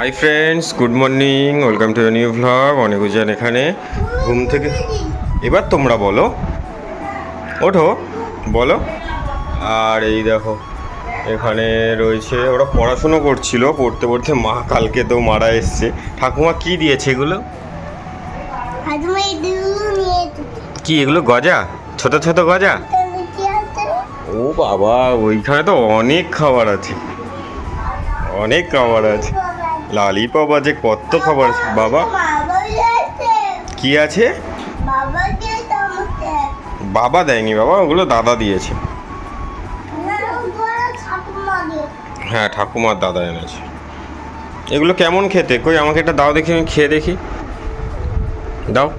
Hi friends good morning welcome to new vlog অনেক উজান এখানে। ঘুম থেকে এবার তোমরা বলো। ওঠো বলো। আর এই দেখো এখানে রয়েছে ওরা পড়াশুনো করছিল পড়তে পড়তে মা কালকে তো মারা এসছে। ঠাকুমা কি দিয়েছে এগুলো। কি এগুলো গজা? ছোট ছোট গজা? ও বাবা ওইখানে তো অনেক খাবার আছে। অনেক খাবার আছে। লালিপপ আছে, কত খাবার বাবা বাবা? কি আছে? বাবা। বাবা দেয়নি বাবা, ওগুলো দাদা দিয়েছে। হ্যাঁ ঠাকুমার দাদা এনেছে। এগুলো কেমন খেতে? কই, আমাকে একটা দাও দেখি, আমি খেয়ে দেখি। দাও।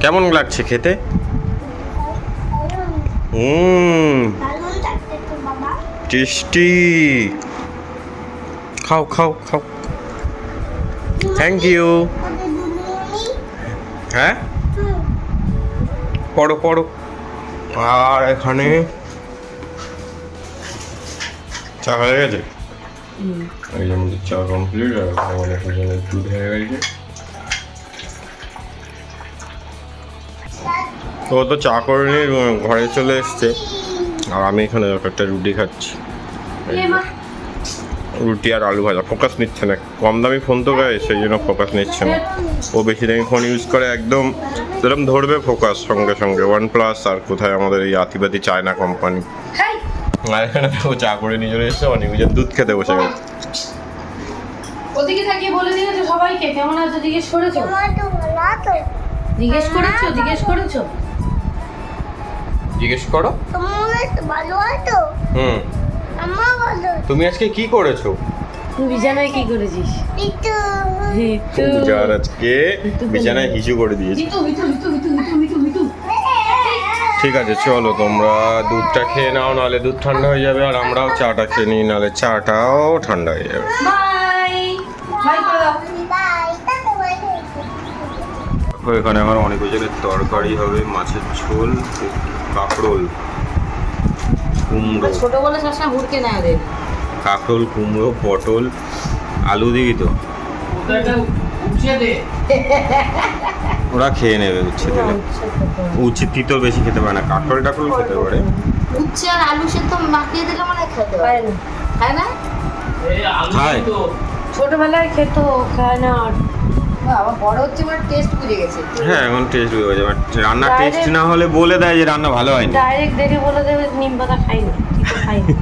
কেমন লাগছে খেতে? হুম বাবা। টেস্টি। খাও খাও খাও। থ্যাংক ইউ হ্যাঁ। পড়ো পড়ো। আর এখানে চা হয়ে গেছে? এই যে আমাদের চা কমপ্লিট আর ওখানে অনেক দুধ হয়ে গেছে। তো ও তো চা করে নিয়ে ঘরে চলে এসছে। আর আমি এখানে একটা রুটি খাচ্ছি। রুটি আর আলু ভাজা। ফোকাস নিচ্ছে না। কম দামি ফোন তো গায়ে সেই জন্য ফোকাস নিচ্ছে না। ও বেশি দামি ফোন ইউজ করে একদম যেরকম ধরবে ফোকাস সঙ্গে সঙ্গে। ওয়ান প্লাস আর কোথায় আমাদের এই আতিবাতি চায়না কোম্পানি আর এখানে ও চা করে নিয়ে চলে এসছে অনেক নিজের দুধ খেতে বসে গেছে। ওদিকে থাকিয়ে বলে দিয়েছ সবাইকে কেমন আছো? জিজ্ঞেস করেছ? তো তো। জিজ্ঞেস করেছ? জিজ্ঞেস করেছ? জিজ্ঞেস করো। তোমার ভালো তো? হুম। তুমি আজকে কি করেছ? বিছানায় কি করেছিস? পূজার আজকে বিছানায় হিসু করে দিয়েছি। ঠিক আছে চলো তোমরা দুধটা খেয়ে নাও নাহলে দুধ ঠান্ডা হয়ে যাবে আর আমরাও চাটা খেয়ে নিই নাহলে চাটাও ঠান্ডা হয়ে যাবে। এখানে আমার অনেক ওজনের তরকারি হবে মাছের ঝোল কাঁকরোল। কুমড়ো। ছোট বলে সবসময় হুড়কে নেয় ওদের। কাঁকরোল কুমড়ো পটল আলু দিবি তো? ওরা খেয়ে নেবে উচ্ছে দিলে। উচ্ছে তিতো বেশি খেতে পারে না কাঁকরোল টাকরোল খেতে পারে। উচ্ছে আর আলু সেদ্ধ মাখিয়ে দিলে মানে খেতে পারে। না। খায় না? খায়। ছোটবেলায় খেত খায় না আর। বাবা বড় হচ্ছে মানে টেস্ট বুঝে গেছে। হ্যাঁ এখন টেস্ট হয়ে যাবে রান্না টেস্ট না হলে বলে দেয় যে রান্না ভালো হয়নি। ডাইরেক্ট দেখে বলে দেবে নিম পাতা খাই না তিতো খাই না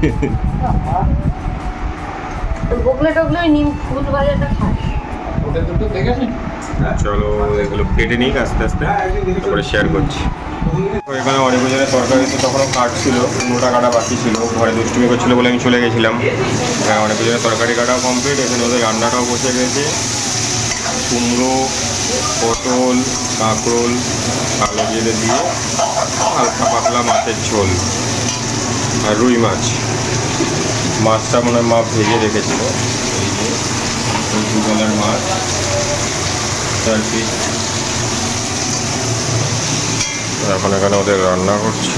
বকলে টকলে ওই নিম ফুল ভাজাটা খায় চলো এগুলো কেটে নিই আস্তে আস্তে তারপরে শেয়ার করছি। এখানে অনেক জনের তরকারি তো তখনও কাটছিল কুমড়োটা কাটা বাকি ছিল ঘরে দুষ্টুমি করছিল বলে আমি চলে গেছিলাম। হ্যাঁ, অনেক জনের তরকারি কাটাও কমপ্লিট এখানে ওদের রান্নাটাও বসে গেছে। কুমড়ো, পটল, কাঁকরোল, কালো জেলে দিয়ে হালকা পাতলা মাছের ঝোল আর রুই মাছ। মাছটা মনে মা ভেজে রেখেছিল। এই যে দুবেলার মাছ। চার পিস। এখন এখানে ওদের রান্না করছে।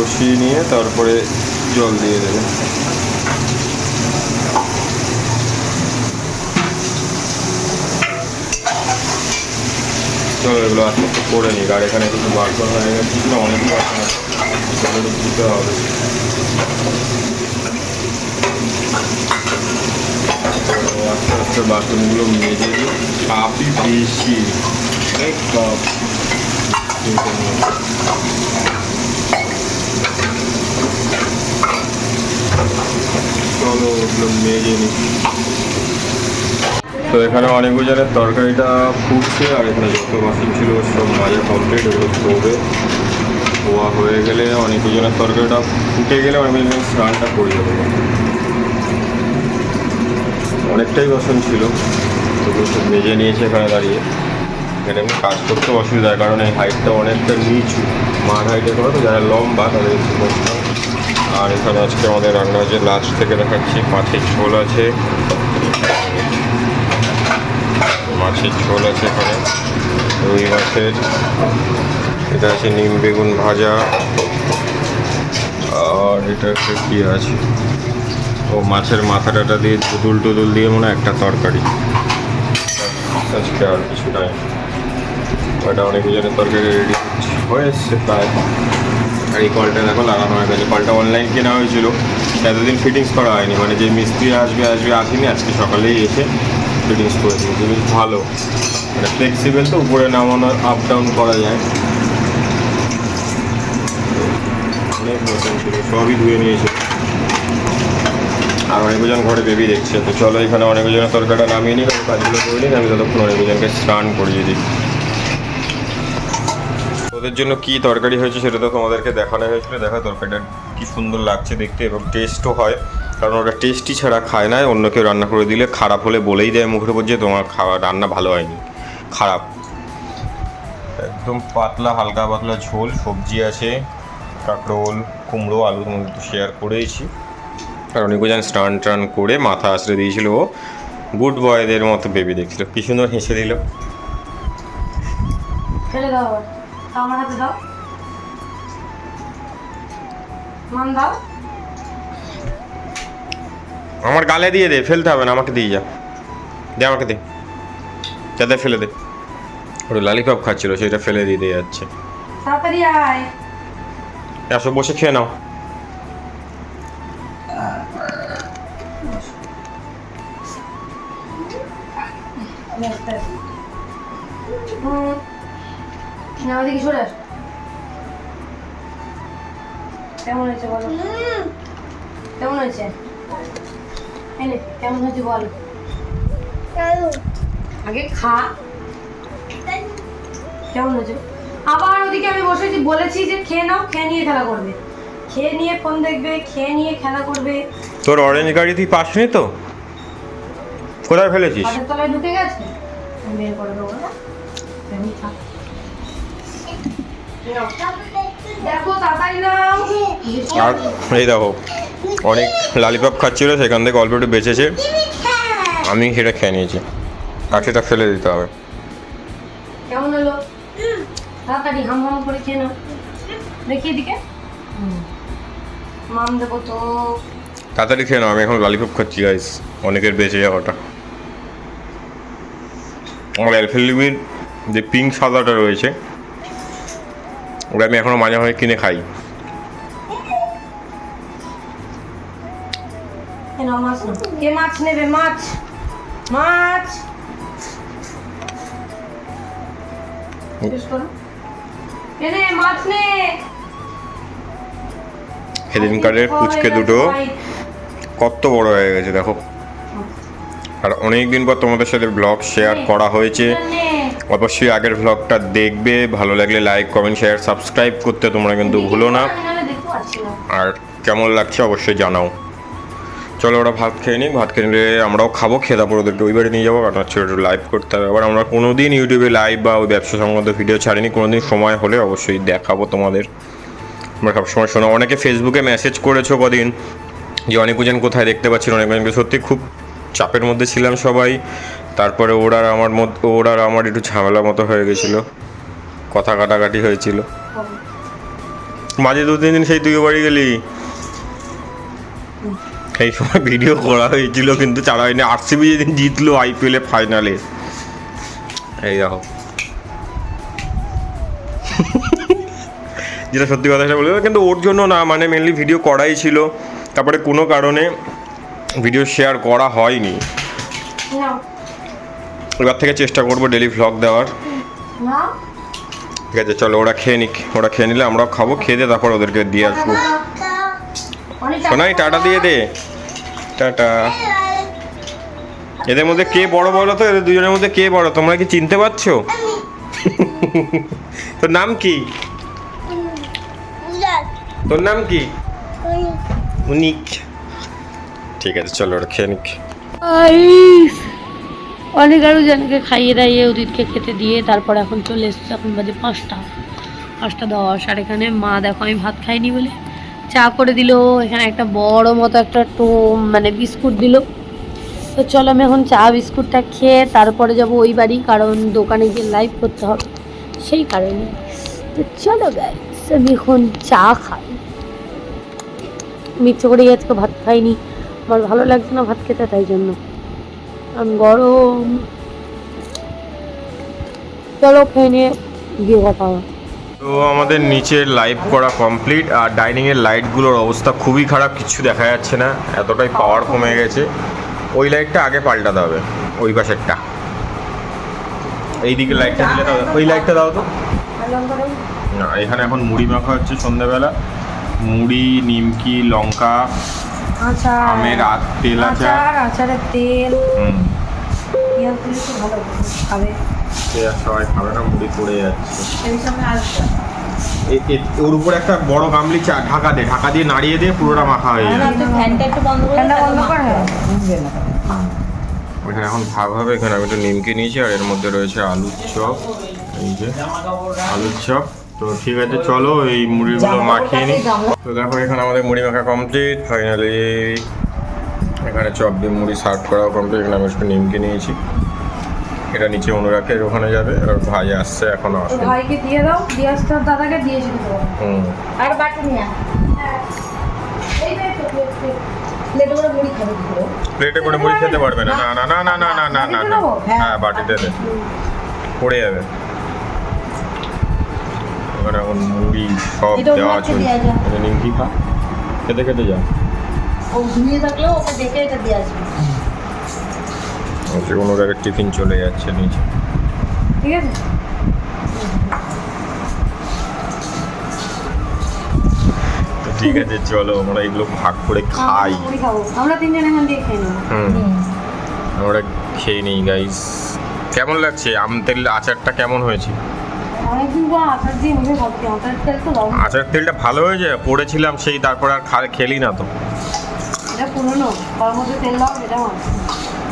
কষিয়ে নিয়ে তারপরে জল দিয়ে দেবে। চলো এগুলো আস্তে আস্তে করে নিই। আর এখানে কিছু বাসন হয়ে গেছে, কিছু না অনেক বাসন আছে। ধুতে হবে। আস্তে আস্তে বাসনগুলো মেজে দিই। কাপই বেশি কাপ ওগুলো মেজে তো এখানে অনেক গুজারের তরকারিটা ফুটছে, আর এখানে যত বাসন ছিল সব মাজা কমপ্লিট এগুলো ধোবে ধোয়া হয়ে গেলে অনেক গুজারের তরকারিটা ফুটে গেলে আমি এখানে স্নানটা করে যাব। অনেকটাই বাসন ছিল তো সব মেজে নিয়েছে এখানে দাঁড়িয়ে। এখানে এমনি কাজ করতে অসুবিধা হয়, কারণ এই হাইটটা অনেকটা নিচু। মার হাইটে করে তো যারা লম্বা তাদের। আর এখানে আজকে আমাদের রান্না হচ্ছে লাস্ট থেকে দেখাচ্ছি। মাছের ঝোল আছে। মাছের ঝোল আছে এখানে। রুই মাছের। এটা আছে নিম বেগুন ভাজা। আর এটা একটা কি আছে ও, মাছের মাথা টাটা দিয়ে দুদুল টুদুল দিয়ে মনে একটা তরকারি। আজকে আর কিছু নাই। ওটা অনেক জনের তরকারি, রেডি হয়ে এসছে প্রায়। আর এই কলটা দেখো লাগানো হয়ে গেছে। কলটা অনলাইন কেনা হয়েছিল। এতদিন ফিটিংস করা হয়নি। মানে যে মিস্ত্রি আসবে আসবে, আসেনি, আজকে সকালেই এসে ফিটিংস করে দিয়েছে। বেশ ভালো। মানে ফ্লেক্সিবল তো, উপরে নামানো আপ ডাউন করা যায়। অনেক নতুন ছিল সবই ধুয়ে নিয়েছে। আর অনেকজন ঘরে বেবি দেখছে। তো চলো এখানে অনেকজনের তরকারিটা নামিয়ে নিই কাজগুলো করে নিই, আমি ততক্ষণ অনেকজনকে স্নান করিয়ে দিই। ওদের জন্য কি তরকারি হয়েছে সেটা তো তোমাদেরকে দেখানো হয়েছিল। দেখা তরকারিটা কি সুন্দর লাগছে দেখতে এবং টেস্টও হয়। কারণ ওটা টেস্টি ছাড়া খায় না, অন্য কেউ রান্না করে দিলে খারাপ হলে বলেই দেয় মুখের উপর যে তোমার খাওয়া, রান্না ভালো হয়নি। খারাপ। একদম পাতলা, হালকা পাতলা ঝোল, সবজি আছে, কাঁকরোল, কুমড়ো আলু তোমাদের তো শেয়ার করেইছি আর অনেকজন স্নান টান করে মাথা আশ্রে দিয়েছিল। ও গুড বয়দের মতো বেবি দেখছিল। কি সুন্দর হেসে দিল। দাও আমার হাতে দাও। মান দাও। আমার গালে দিয়ে দে ফেলতে হবে না আমাকে দিয়ে যা। দে আমাকে দে। যাতে ফেলে দে। ওটা লালিপপ খাচ্ছিল সেটা ফেলে দিয়ে দিয়ে যাচ্ছে। তাড়াতাড়ি আয়। এসো বসে খেয়ে নাও। আগে খা। কেমন হয়েছে? আবার ওদিকে আমি বসেছি বলেছি যে খেয়ে নাও খেয়ে নিয়ে খেলা করবে। খেয়ে নিয়ে ফোন দেখবে খেয়ে নিয়ে খেলা করবে। তোর অরেঞ্জ গাড়ি তুই পাসনি তো? কোথায় ফেলেছিস? হাতের তলায় ঢুকে গেছে? আমি বের করে দেবো না থাক। দেখো তাড়াতাড়ি নাও। আর এই দেখো অনেক লালিপপ খাচ্ছিল সেখান থেকে অল্প একটু বেঁচেছে। আমি সেটা খেয়ে নিয়েছি। আর সেটা ফেলে দিতে হবে। কেমন হলো? তাড়াতাড়ি হাম হাম করে খেয়ে নাও। দেখি এদিকে। মাম দেবো তো। তাড়াতাড়ি খেয়ে নাও আমি এখন লালিপপ খাচ্ছি গাইস অনেকের বেঁচে যাওয়াটা আমার অ্যালফেলিমির যে পিঙ্ক সাদাটা রয়েছে ওটা আমি এখনও মাঝে মাঝে কিনে খাই। কে মাছ নেবে? মাছ। মাছ। এনে মাছ নে। সেদিনকারের পুচকে দুটো কত বড় হয়ে গেছে দেখো। আর অনেক দিন পর তোমাদের সাথে ব্লগ শেয়ার করা হয়েছে। অবশ্যই আগের ব্লগটা দেখবে ভালো লাগলে লাইক কমেন্ট শেয়ার সাবস্ক্রাইব করতে তোমরা কিন্তু ভুলো না। আর কেমন লাগছে অবশ্যই জানাও। চলো ওরা ভাত খেয়ে নিই ভাত খেয়ে নিলে আমরাও খাব, খেয়ে তারপর ওদেরকে ওই বাড়ি নিয়ে যাব, কারণ হচ্ছে লাইভ করতে হবে। আবার আমরা কোনো দিন ইউটিউবে লাইভ বা ওই ব্যবসা সংক্রান্ত ভিডিও ছাড়িনি কোনো দিন সময় হলে অবশ্যই দেখাবো তোমাদের। আমরা সবসময় শোনো, অনেকে ফেসবুকে মেসেজ করেছ কদিন যে অনেক জন কোথায় দেখতে পাচ্ছিল অনেক সত্যি খুব চাপের মধ্যে ছিলাম সবাই। তারপরে ওর আর আমার মধ্যে, ওর আর আমার একটু ঝামেলা মতো হয়ে গেছিল, কথা কাটাকাটি হয়েছিল। মাঝে দু তিন দিন সেই তুই বাড়ি গেলি? সেই সময় ভিডিও করা হয়েছিল কিন্তু চালা হয়নি আরসিবি যেদিন জিতলো আইপিএল এ। ফাইনালে এই দেখো। যেটা সত্যি কথা সেটা বলে কিন্তু ওর জন্য না মানে মেনলি ভিডিও করাই ছিল। তারপরে কোনো কারণে ভিডিও শেয়ার করা হয়নি। এবার থেকে চেষ্টা করব ডেলি ভ্লগ দেওয়ার। ঠিক আছে চলো ওরা খেয়ে নিক ওরা খেয়ে নিলে আমরাও খাব খেয়ে দিয়ে তারপর ওদেরকে দিয়ে আসব। শোনাই টাটা দিয়ে দে। টাটা। এদের মধ্যে কে বড় বলো তো? এদের দুজনের মধ্যে কে বড়? তোমরা কি চিনতে পারছ? তোর নাম কি? তোর নাম কি? উনিক ঠিক আছে চলো ওরা খেয়ে নিক। অনেক আরও জনকে খাইয়ে দাইয়ে উদিতকে খেতে দিয়ে তারপর এখন চলে এসছে এখন বাজে পাঁচটা। পাঁচটা দশ আর এখানে মা দেখো আমি ভাত খাইনি বলে। চা করে দিল, এখানে একটা বড় মতো একটা টো মানে বিস্কুট দিল। তো চলো আমি এখন চা, বিস্কুটটা খেয়ে তারপরে যাব ওই বাড়ি, কারণ দোকানে গিয়ে লাইভ করতে হবে। সেই কারণে। তো চলো গাইস আমি এখন চা খাই। মিথ্যে করেই আজকে ভাত খাইনি। আমার ভালো লাগছে না ভাত খেতে, তাই জন্য। আমি গরম। চলো খেয়ে নিয়ে গিয়ে কথা হবে। তো আমাদের নিচের লাইভ করা কমপ্লিট আর ডাইনিং এর লাইটগুলোর অবস্থা খুবই খারাপ কিছু দেখা যাচ্ছে না এতটাই পাওয়ার কমে গেছে। ওই লাইটটা আগে পাল্টাতে হবে ওই পাশেরটা। এই দিকে লাইটটা দিলে দাও ওই লাইটটা দাও তো। না এখানে এখন মুড়ি মাখা হচ্ছে সন্ধ্যাবেলা। মুড়ি নিমকি লঙ্কা আমের তেল আচার আচার আচারের তেল। ভালো খাবে। সে আর সবাই খাবে না মুড়ি পড়ে যাচ্ছে। ওর উপরে একটা বড় গামলি চা ঢাকা দে ঢাকা দিয়ে নাড়িয়ে দিয়ে পুরোটা মাখা হয়ে যাবে ফ্যানটা একটু বন্ধ করে ঠান্ডা বন্ধ কর হ্যাঁ এখানে এখন ভাগ হবে এখানে আমি একটু নিমকে নিয়েছি আর এর মধ্যে রয়েছে আলুর চপ। এই যে আলুর চপ। তো ঠিক আছে চলো এই মুড়িগুলো মাখিয়ে নিই তো দেখো এখানে আমাদের মুড়ি মাখা কমপ্লিট ফাইনালি এখানে চপ দিয়ে মুড়ি সার্ভ করাও কমপ্লিট এখানে আমি একটু নিমকে নিয়েছি। এটা নিচে অনুরাগের ওখানে যাবে আর ভাই আসছে এখন তোর ভাইকে দিয়ে দাও দিয়ে আসতে দাদাকে দিয়ে এসে দেবো হুম। আর বাটি নিয়ে প্লেট, করে মুড়ি খাবে প্লেটে করে? মুড়ি খেতে পারবে না। না না না না না না না না। না হ্যাঁ বাটিতে দে। পড়ে যাবে। ওখানে এখন মুড়ি সব দেওয়া। এটা নিমকি খা। খেতে খেতে যা। ও ঘুমিয়ে থাকলেও ওকে দেখে এটা দিয়ে আসবে। যে কোনো জায়গায় টিফিন চলে যাচ্ছে নিচে। ঠিক আছে। ঠিক আছে চলো আমরা এগুলো ভাগ করে খাই। আমরা তিনজন এখান দিয়ে খেয়ে নেব। হুম। আমরা খেয়ে নিই গাইস কেমন লাগছে? আম তেল আচারটা কেমন হয়েছে? আচার তেলটা ভালো হয়েছে? পড়েছিলাম সেই তারপর আর খা খেলি না তো। এটা পুরোনো। তার মধ্যে তেল দাও এটা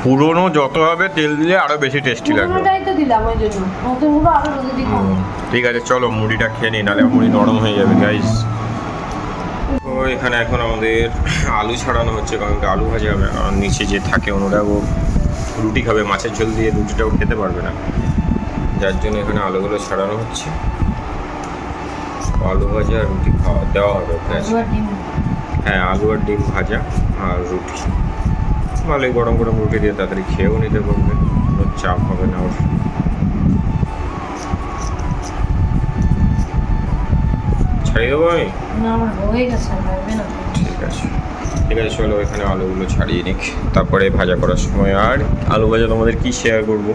পুরনো যত হবে তেল দিলে আরও বেশি টেস্টি লাগবে। তো দিলাম ওই জন্য। আরও ঠিক আছে চলো মুড়িটা খেয়ে নিই নাহলে মুড়ি নরম হয়ে যাবে গাইস তো এখানে এখন আমাদের আলু ছাড়ানো হচ্ছে কারণ আলু ভাজা হবে আর নিচে যে থাকে ওনারা ও রুটি খাবে মাছের ঝোল দিয়ে রুটিটাও খেতে পারবে না। যার জন্য এখানে আলুগুলো ছাড়ানো হচ্ছে। আলু ভাজা আর রুটি খাওয়া দেওয়া হবে হ্যাঁ আলু আর ডিম ভাজা আর রুটি। ভালোই গরম গরম মুরগি দিয়ে তাড়াতাড়ি খেয়েও নিতে পারবে। কোনো চাপ হবে না ওর। ছাড়িয়ে দেবো আমি? ঠিক আছে। ঠিক আছে চলো এখানে আলুগুলো ছাড়িয়ে নিক। তারপরে ভাজা করার সময় আর আলু ভাজা তোমাদের কি শেয়ার করব?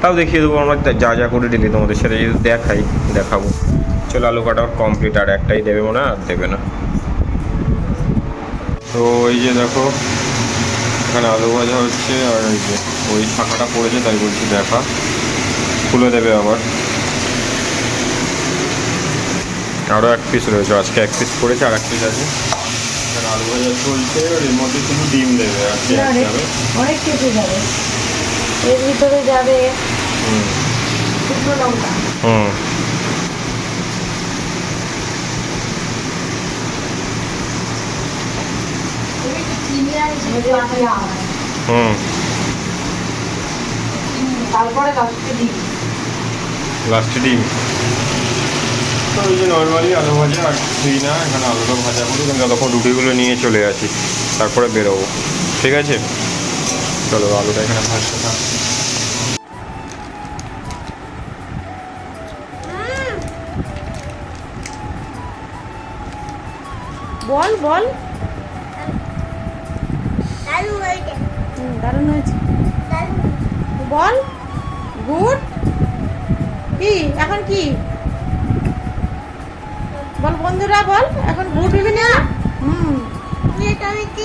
তাও দেখিয়ে দেবো আমরা যা যা করে ডেলি তোমাদের সাথে যদি দেখাই দেখাবো। চলো আলু কাটা কমপ্লিট আর একটাই দেবে মনে আর দেবে না। তো এই যে দেখো এখানে আলু ভাজা হচ্ছে আর ওই যে ওই শাখাটা পড়েছে তাই বলছি দেখা। খুলে দেবে আবার। আরও এক পিস রয়েছে আজকে এক পিস পড়েছে আর এক পিস আছে। এখানে আলু ভাজা চলছে আর এর মধ্যে শুধু ডিম দেবে আর কি যাবে। অনেক কিছু যাবে। এর ভিতরে যাবে হুম। শুকনো লঙ্কা। হুম। হুম। তারপরে লাস্টে দিই। লাস্টে ডিম তো ওই যে নর্মালি আলু ভাজা আর কিছুই না এখানে আলুটা ভাজা করি কিন্তু তখন রুটিগুলো নিয়ে চলে আসি তারপরে বেরোবো। ঠিক আছে? চলো আলুটা এখানে ভাজতে থাক। বল বল দারুণ হয়েছে দারুণ হয়েছে। বল। গুড। কি? এখন কি? বল বন্ধুরা বল। এখন গুড হবি না হুম এটা আমি কি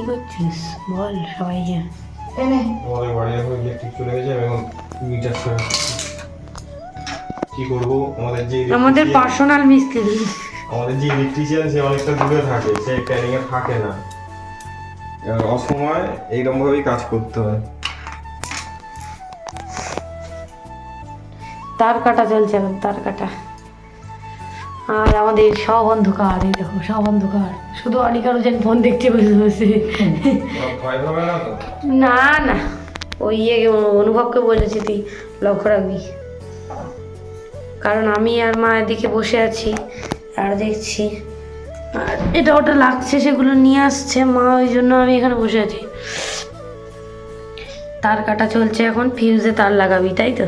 কি করছিস? বল সবাইকে। আমাদের বাড়ি এখন ইলেকট্রিক চলে গেছে এখন মিটার কি করব? আমাদের যে আমাদের পার্সোনাল মিস্ত্রি। আমাদের যে ইলেকট্রিশিয়ান সে অনেকটা দূরে থাকে। সে ট্রেনিং এ থাকে না। অসময় এইরকম ভাবেই কাজ করতে হয়। তার কাটা চলছে এখন তার কাটা। আর আমাদের সব অন্ধকার এই দেখো সব অন্ধকার শুধু অনিকার যেন ফোন দেখতে বসে বসে। না না ওই ইয়ে অনুভবকে বলেছি তুই লক্ষ্য রাখবি কারণ আমি আর মা এদিকে বসে আছি আর দেখছি। আর এটা ওটা লাগছে সেগুলো নিয়ে আসছে মা ওই জন্য আমি এখানে বসে আছি। তার কাটা চলছে এখন ফিউজে তার লাগাবি তাই তো?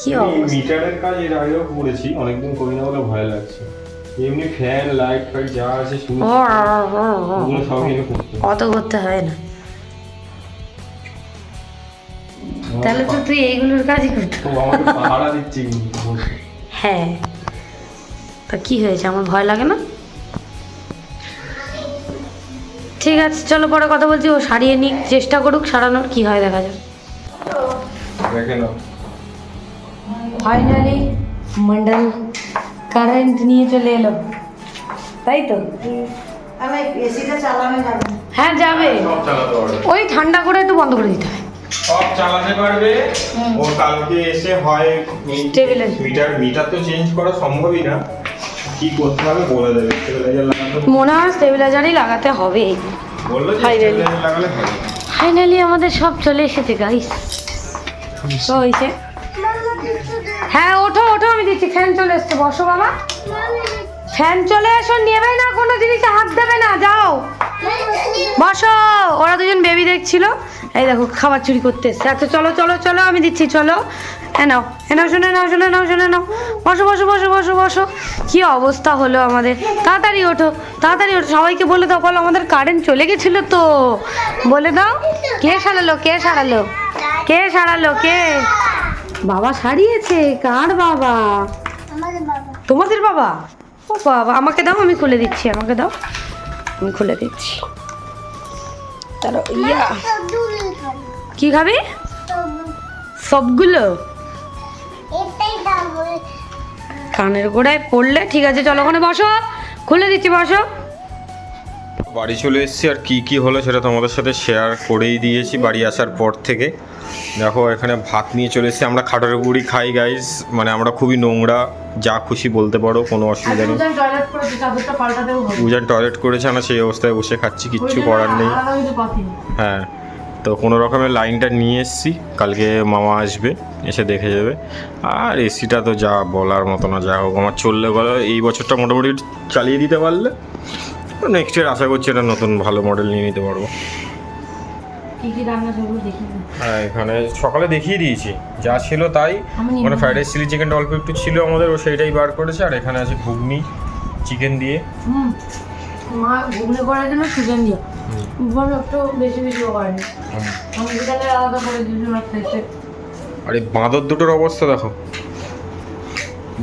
কি অবস্থা? মিটারের কাজ এর আগেও করেছি অনেকদিন করি না বলে ভয় লাগছে। এমনি ফ্যান লাইট ফাইট যা আছে সব এনে করতে। অত করতে হয় না। তাহলে তো তুই এইগুলোর কাজই করতে তো আমাকে পাহারা দিচ্ছে হ্যাঁ। তা কি হয়েছে? আমার ভয় লাগে না? ঠিক আছে চলো পরে কথা বলছি। ও সারিয়ে নিক চেষ্টা করুক সারানোর কি হয় দেখা যাক। দেখে নাও। ফাইনালি মন্ডল কারেন্ট নিয়ে চলে এলো। তাই তো? এসিটা চালানো না। হ্যাঁ যাবে। ওই ঠান্ডা করে একটু বন্ধ করে দিতে হয়। সব চালাতে পারবে। ও কালকে এসে হয়. মিটার মিটার তো চেঞ্জ করা সম্ভবই না। কি করতে হবে বলে দেবে। স্টেবিলাইজার লাগাতে মনে হয় স্টেবিলাইজারই লাগাতে হবে। বলল যে স্টেবিলাইজার লাগালে ফাইনালি আমাদের সব চলে এসেছে গাইস তো হয়েছে। হ্যাঁ ওঠো ওঠো, আমি দিচ্ছি। ফ্যান চলে এসছে, বসো বাবা। ফ্যান চলে এসো, নেবে না, কোনো জিনিসে হাত দেবে না, যাও। বসো, ওরা দুজন বেবি দেখছিল। এই দেখো, খাবার চুরি করতে এসছে। আচ্ছা চলো চলো চলো, আমি দিচ্ছি, চলো। এ নাও এ নাও, শুনে নাও শুনে নাও শুনে নাও। বসো বসো বসো বসো বসো। কি অবস্থা হলো আমাদের? তাড়াতাড়ি ওঠো তাড়াতাড়ি ওঠো। সবাইকে বলে দাও, বলো, আমাদের কারেন্ট চলে গেছিল তো। বলে দাও, কে সারালো কে সারালো? কে সারালো, কে? বাবা সারিয়েছে কার বাবা? তোমাদের বাবা? ও বাবা আমাকে দাও আমি খুলে দিচ্ছি আমাকে দাও। আমি খুলে দিচ্ছি। তারও ইয়া। দূরে খাবে। সবগুলো। কানের গোড়ায় পড়লে ঠিক আছে চলো ওখানে বসো। খুলে দিচ্ছি বসো। বাড়ি চলে এসেছি আর কি কি হলো সেটা তোমাদের সাথে শেয়ার করেই দিয়েছি বাড়ি আসার পর থেকে। দেখো এখানে ভাত নিয়ে চলে এসেছি। আমরা খাটার গুড়ি খাই গাইস মানে আমরা খুবই নোংরা যা খুশি বলতে পারো কোনো অসুবিধা নেই। উজান টয়লেট করেছে আমরা সেই অবস্থায় বসে খাচ্ছি কিচ্ছু করার নেই। হ্যাঁ তো কোনো রকমের লাইনটা নিয়ে এসেছি। কালকে মামা আসবে এসে দেখে যাবে। আর এসিটা তো যা বলার মতো না যা হোক আমার চললে বলো এই বছরটা মোটামুটি চালিয়ে দিতে পারলে। নেক্সট ইয়ার আশা করছি এটা নতুন ভালো মডেল নিয়ে নিতে পারব। কি কি রান্না করব দেখি। হ্যাঁ এখানে সকালে দেখিয়ে দিয়েছি যা ছিল তাই। মানে ফ্রাইড রাইস চিলি চিকেনটা অল্প একটু ছিল আমাদের ও সেইটাই বার করেছে আর এখানে আছে ঘুগনি চিকেন দিয়ে। মা ঘুগনি করার জন্য সুজন দিও একটু বেশি বেশি করেনি। আমি বিকালে আলাদা করে দুজন খেতে আর বাঁদর দুটোর অবস্থা দেখো।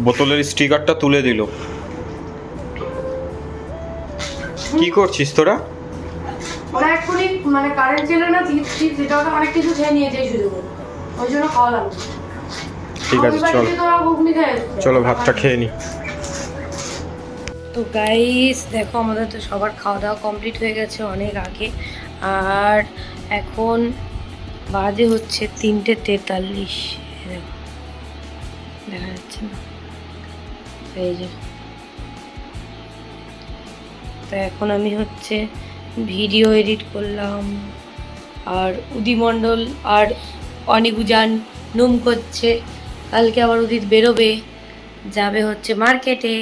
বোতলের স্টিকারটা তুলে দিল। কি করছিস তোরা? ওরা এক্ষুনি মানে কারেন্ট ছিল না চিপস টিপস এটা ওটা অনেক কিছু খেয়ে নিয়েছে এই সুযোগ ওই জন্য খাওয়া লাগবে। ঠিক আছে চল। চলো ভাতটা খেয়ে নি। তো গাইস দেখো আমাদের তো সবার খাওয়া দাওয়া কমপ্লিট হয়ে গেছে অনেক আগে। আর এখন বাজে হচ্ছে তিনটে তেতাল্লিশ। দেখা যাচ্ছে না। এই যে। তো এখন আমি হচ্ছে ভিডিও এডিট করলাম। আর উদিমণ্ডল আর অনিগুজান নুম করছে। কালকে আবার উদিত বেরোবে, যাবে হচ্ছে মার্কেটে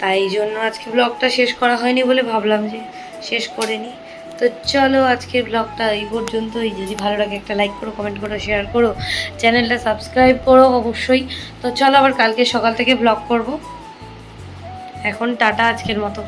তাই জন্য আজকে ব্লগটা শেষ করা হয়নি বলে ভাবলাম যে শেষ করে নিই তো চলো আজকের ব্লগটা এই পর্যন্তই। যদি ভালো লাগে একটা লাইক করো কমেন্ট করো শেয়ার করো চ্যানেলটা সাবস্ক্রাইব করো অবশ্যই। তো চলো আবার কালকে সকাল থেকে ব্লগ করব। এখন টাটা আজকের মতো।